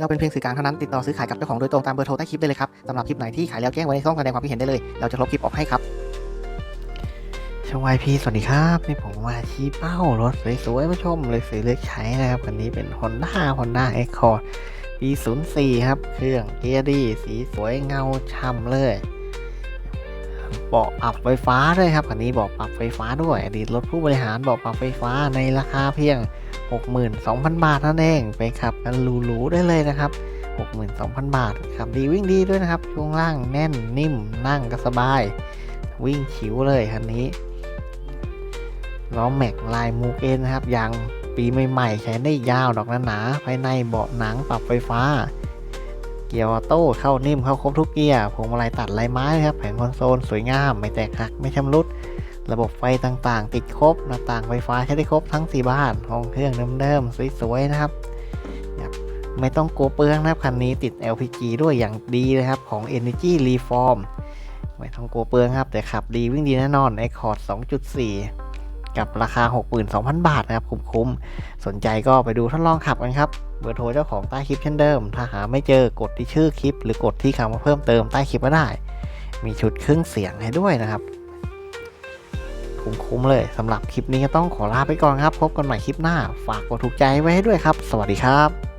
เราเป็นเพียงสื่อกลางเท่านั้นติดต่อซื้อขายกับเจ้าของโดยตรงตามเบอร์โทรใต้คลิปได้เลยครับสำหรับคลิปไหนที่ขายแล้วแจ้งไว้ในช่องแสดงความคิดเห็นได้เลย เราจะลบคลิปออกให้ครับช่องวายพีสวัสดีครับ นี่ผมมาชี้เป้ารถสวยๆมาชมเลยซื้อเลือกใช้นะครับคันนี้เป็น Honda Honda Accord ปี 04 ครับ เครื่องเกียร์ดี สีสวยเงาช่ำเลยเบาะปรับไฟฟ้าด้วยครับคันนี้เบาะปรับไฟฟ้าด้วย อดีตรถผู้บริหารเบาะปรับไฟฟ้าในราคาเพียง 62,000 บาทนั่นเองไปขับกันหรูๆได้เลยนะครับ 62,000 บาทขับดีวิ่งดีด้วยนะครับช่วงล่างแน่นนิ่มนั่งก็สบาย วิ่งฉิวเลยคันนี้ล้อแม็กลายมูเกนนะครับยางปีใหม่ๆใช้ได้ยาวดอกหนาๆภายในเบาะหนังปรับไฟฟ้า เกียร์ออโต้เข้านิ่มเข้าครบทุกเกียร์พวงมาลัยตัดลายไม้ครับแผงคอนโซลสวยงาม ไม่แตกหักไม่ชำรุด ระบบไฟต่างๆ ติดครบ หน้าต่างไฟฟ้าใช้ได้ครบทั้ง 4 บ้าน ห้องเครื่องเดิมๆ สวยๆ นะครับ ไม่ต้องกลัวเปลืองนะครับ คันนี้ติด LPG ด้วยอย่างดีเลยครับ ของ Energy Reform ไม่ต้องกลัวเปลืองครับ แต่ขับดีวิ่งดีแน่นอน Accord 2.4 กับราคา 62,000 บาทนะครับ คุ้มๆ สนใจก็ไปดูทดลองขับกันครับ เบอร์โทรเจ้าของใต้คลิปเช่นเดิม ถ้าหาไม่เจอกดที่ชื่อคลิป หรือกดที่คำว่าเพิ่มเติมใต้คลิปก็ได้ มีชุดเครื่องเสียงให้ด้วยนะครับ คุ้มๆเลยสำหรับคลิปนี้ก็ต้องขอลาไปก่อนครับ พบกันใหม่คลิปหน้า ฝากกดถูกใจไว้ให้ด้วยครับ สวัสดีครับ